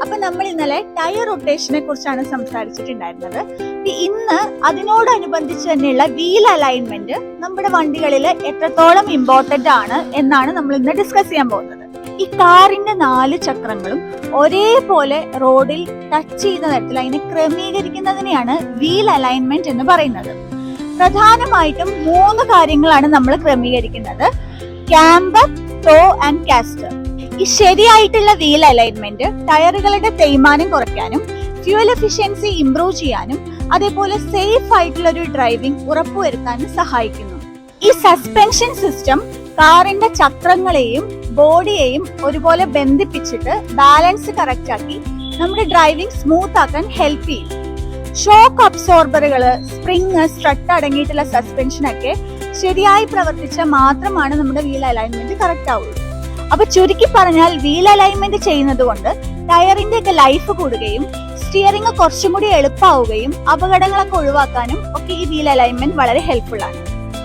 അപ്പൊ നമ്മൾ ഇന്നലെ ടയർ റൊട്ടേഷനെ കുറിച്ചാണ് സംസാരിച്ചിട്ടുണ്ടായിരുന്നത്. ഇന്ന് അതിനോടനുബന്ധിച്ച് തന്നെയുള്ള വീൽ അലൈൻമെന്റ് നമ്മുടെ വണ്ടികളിൽ എത്രത്തോളം ഇമ്പോർട്ടന്റ് ആണ് എന്നാണ് നമ്മൾ ഇന്ന് ഡിസ്കസ് ചെയ്യാൻ പോകുന്നത്. ഈ കാറിന്റെ നാല് ചക്രങ്ങളും ഒരേപോലെ റോഡിൽ ടച്ച് ചെയ്യുന്ന തരത്തിൽ അതിനെ ക്രമീകരിക്കുന്നതിനെയാണ് വീൽ അലൈൻമെന്റ് എന്ന് പറയുന്നത്. പ്രധാനമായിട്ടും മൂന്ന് കാര്യങ്ങളാണ് നമ്മൾ ക്രമീകരിക്കുന്നത്. ക്യാമ്പർ ടോ ആൻഡ് കാസ്റ്റർ ഈ ശരിയായിട്ടുള്ള വീൽ അലൈൻമെന്റ് ടയറുകളുടെ തേയ്മാനം കുറയ്ക്കാനും ഫ്യൂൽ എഫിഷ്യൻസി ഇംപ്രൂവ് ചെയ്യാനും അതേപോലെ സേഫ് ആയിട്ടുള്ള ഒരു ഡ്രൈവിംഗ് ഉറപ്പുവരുത്താനും സഹായിക്കുന്നു. ഈ സസ്പെൻഷൻ സിസ്റ്റം കാറിന്റെ ചക്രങ്ങളെയും ബോഡിയെയും ഒരുപോലെ ബന്ധിപ്പിച്ചിട്ട് ബാലൻസ് കറക്റ്റ് ആക്കി നമ്മുടെ ഡ്രൈവിംഗ് സ്മൂത്ത് ആക്കാൻ ഹെൽപ്പ് ചെയ്യും. ഷോക്ക് അബ്സോർബറുകൾ സ്പ്രിങ് സ്ട്രട്ട് അടങ്ങിയിട്ടുള്ള സസ്പെൻഷനൊക്കെ ശരിയായി പ്രവർത്തിച്ചാൽ മാത്രമാണ് നമ്മുടെ വീൽ അലൈൻമെന്റ് കറക്റ്റ് ആവുള്ളൂ. അപ്പൊ ചുരുക്കി പറഞ്ഞാൽ വീൽ അലൈൻമെന്റ് ചെയ്യുന്നത് കൊണ്ട് ടയറിന്റെ ഒക്കെ ലൈഫ് കൂടുകയും സ്റ്റിയറിംഗ് കുറച്ചും കൂടി എളുപ്പമാവുകയും അപകടങ്ങളൊക്കെ ഒഴിവാക്കാനും ഒക്കെ ഈ വീൽ അലൈൻമെന്റ് വളരെ ഹെൽപ്ഫുൾ ആണ്.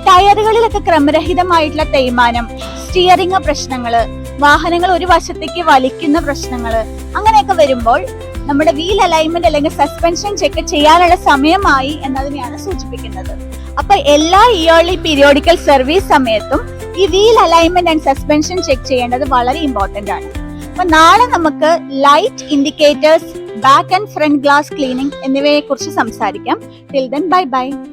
ടയറുകളിലൊക്കെ ക്രമരഹിതമായിട്ടുള്ള തേയ്മാനം സ്റ്റിയറിംഗ് പ്രശ്നങ്ങൾ വാഹനങ്ങൾ ഒരു വശത്തേക്ക് വലിക്കുന്ന പ്രശ്നങ്ങൾ അങ്ങനെയൊക്കെ വരുമ്പോൾ നമ്മുടെ വീൽ അലൈൻമെന്റ് അല്ലെങ്കിൽ സസ്പെൻഷൻ ചെക്ക് ചെയ്യാനുള്ള സമയമായി എന്നതിനെയാണ് സൂചിപ്പിക്കുന്നത്. അപ്പൊ എല്ലാ ഇയർലി പീരിയോഡിക്കൽ സർവീസ് സമയത്തും ഈ wheel alignment and suspension check ചെയ്യേണ്ടത് വളരെ ഇമ്പോർട്ടന്റ് ആണ്. അപ്പൊ നാളെ നമുക്ക് light indicators back and front glass cleaning എന്നിവയെ കുറിച്ച് സംസാരിക്കാം. Till then bye bye